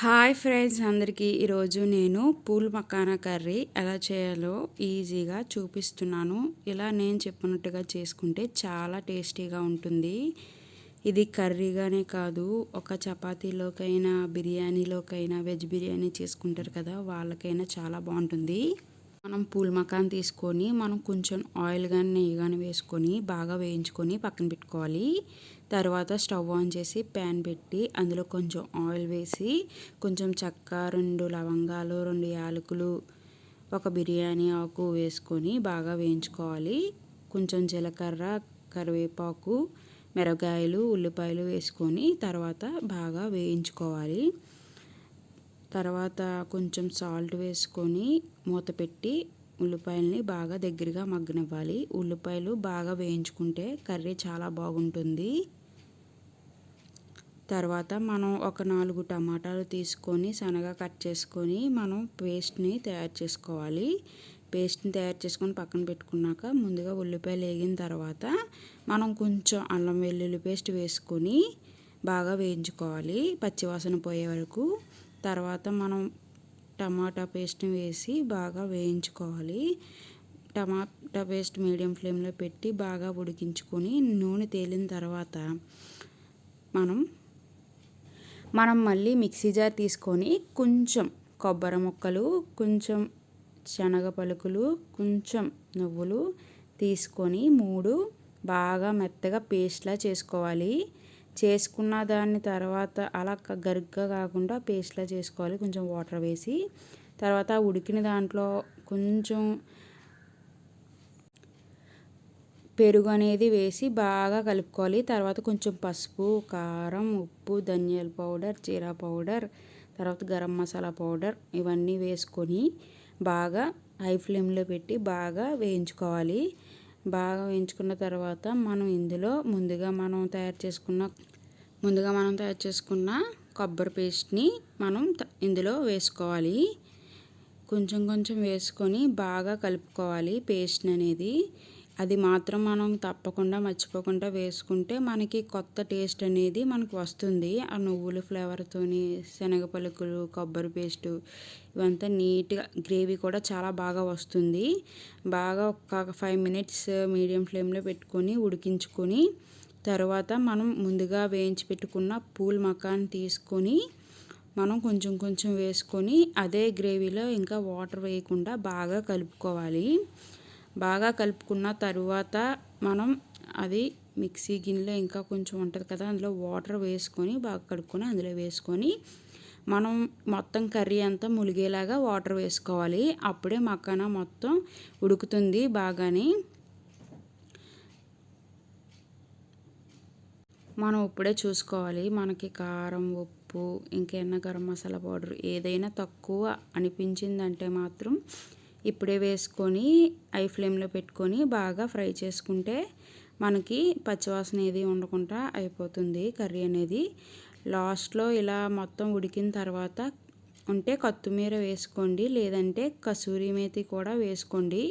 Hi friends అందరికీ. ఈరోజు నేను పూల్ మకానా కర్రీ ఎలా చేయాలో ఈజీగా చూపిస్తున్నాను. ఇలా నేను చెప్పినట్టుగా చేసుకుంటే చాలా టేస్టీగా ఉంటుంది. ఇది కర్రీగానే కాదు ఒక చపాతీలోకైనా బిర్యానీలోకైనా వెజ్ బిర్యానీ చేసుకుంటారు కదా వాళ్ళకైనా చాలా బాగుంటుంది. మనం పూల్ మకాన్ తీసుకొని మనం కొంచెం ఆయిల్ కానీ నెయ్యి కానీ వేసుకొని బాగా వేయించుకొని పక్కన పెట్టుకోవాలి. తర్వాత స్టవ్ ఆన్ చేసి ప్యాన్ పెట్టి అందులో కొంచెం ఆయిల్ వేసి కొంచెం చెక్క రెండు లవంగాలు రెండు యాలకులు ఒక బిర్యానీ ఆకు వేసుకొని బాగా వేయించుకోవాలి. కొంచెం జీలకర్ర కరివేపాకు మిరగాయలు ఉల్లిపాయలు వేసుకొని తర్వాత బాగా వేయించుకోవాలి. తర్వాత కొంచెం సాల్ట్ వేసుకొని మూత పెట్టి ఉల్లిపాయలని బాగా దగ్గరగా మగ్గనివ్వాలి. ఉల్లిపాయలు బాగా వేయించుకుంటే కర్రీ చాలా బాగుంటుంది. తర్వాత మనం ఒక నాలుగు టమాటాలు తీసుకొని సన్నగా కట్ చేసుకొని మనం పేస్ట్ని తయారు చేసుకోవాలి. పేస్ట్ని తయారు చేసుకొని పక్కన పెట్టుకున్నాక ముందుగా ఉల్లిపాయలు వేగిన తర్వాత మనం కొంచెం అల్లం వెల్లుల్లి పేస్ట్ వేసుకొని బాగా వేయించుకోవాలి. పచ్చివాసన పోయే వరకు తర్వాత మనం టమాటా పేస్ట్ని వేసి బాగా వేయించుకోవాలి. టమాటా పేస్ట్ మీడియం ఫ్లేమ్లో పెట్టి బాగా ఉడికించుకొని నూనె తేలిన తర్వాత మనం మనం మళ్ళీ మిక్సీ జార్ తీసుకొని కొంచెం కొబ్బరి ముక్కలు కొంచెం శనగ పలుకులు కొంచెం నువ్వులు తీసుకొని మూడు బాగా మెత్తగా పేస్ట్లా చేసుకోవాలి. చేసుకున్న దాన్ని తర్వాత అలా గరుగ్గా కాకుండా పేస్ట్లా చేసుకోవాలి. కొంచెం వాటర్ వేసి తర్వాత ఉడికిన దాంట్లో కొంచెం పెరుగు అనేది వేసి బాగా కలుపుకోవాలి. తర్వాత కొంచెం పసుపు కారం ఉప్పు ధనియాల పౌడర్ జీరా పౌడర్ తర్వాత గరం మసాలా పౌడర్ ఇవన్నీ వేసుకొని బాగా హై ఫ్లేమ్లో పెట్టి బాగా వేయించుకోవాలి. బాగా వేయించుకున్న తర్వాత మనం ఇందులో ముందుగా మనం తయారు చేసుకున్న ముందుగా మనం తయారు చేసుకున్న కొబ్బరి పేస్ట్ని మనం ఇందులో వేసుకోవాలి. కొంచెం కొంచెం వేసుకొని బాగా కలుపుకోవాలి పేస్ట్ అనేది అది మాత్రం మనం తప్పకుండా మర్చిపోకుండా వేసుకుంటే మనకి కొత్త టేస్ట్ అనేది మనకు వస్తుంది. ఆ నువ్వుల ఫ్లేవర్తోని శనగ పలుకులు కొబ్బరి పేస్టు ఇవంతా నీట్గా గ్రేవీ కూడా చాలా బాగా వస్తుంది. బాగా ఒక ఫైవ్ మినిట్స్ మీడియం ఫ్లేమ్లో పెట్టుకొని ఉడికించుకొని తర్వాత మనం ముందుగా వేయించి పెట్టుకున్న పూల్ మకాన్ తీసుకొని మనం కొంచెం కొంచెం వేసుకొని అదే గ్రేవీలో ఇంకా వాటర్ వేయకుండా బాగా కలుపుకోవాలి. బాగా కలుపుకున్న తరువాత మనం అది మిక్సీ గిన్నెలో ఇంకా కొంచెం ఉంటుంది కదా అందులో వాటర్ వేసుకొని బాగా కడుక్కొని అందులో వేసుకొని మనం మొత్తం కర్రీ అంతా ములిగేలాగా వాటర్ వేసుకోవాలి. అప్పుడే మక్కన మొత్తం ఉడుకుతుంది బాగానే. మనం ఇప్పుడే చూసుకోవాలి. మనకి కారం ఉప్పు ఇంకేమైనా గరం మసాలా పౌడర్ ఏదైనా తక్కువ అనిపించిందంటే మాత్రం ఇప్పుడే వేసుకొని ఐ ఫ్లేమ్లో పెట్టుకొని బాగా ఫ్రై చేసుకుంటే మనకి పచ్చివాసన ఏది ఉండకుండా అయిపోతుంది కర్రీ అనేది. లాస్ట్లో ఇలా మొత్తం ఉడికిన తర్వాత ఉంటే కొత్తిమీర వేసుకోండి లేదంటే కసూరి మేతి కూడా వేసుకోండి.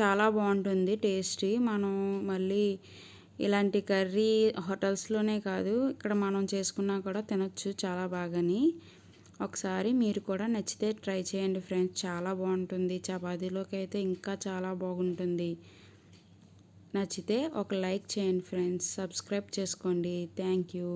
చాలా బాగుంటుంది టేస్టీ. మనం మళ్ళీ ఇలాంటి కర్రీ హోటల్స్లోనే కాదు ఇక్కడ మనం చేసుకున్నా కూడా తినొచ్చు చాలా బాగాని. ఒకసారి మీరు కూడా నచ్చితే ట్రై చేయండి ఫ్రెండ్స్. చాలా బాగుంటుంది. చపాతీలోకి అయితే ఇంకా చాలా బాగుంటుంది. నచ్చితే ఒక లైక్ చేయండి ఫ్రెండ్స్. సబ్స్క్రైబ్ చేసుకోండి. Thank you.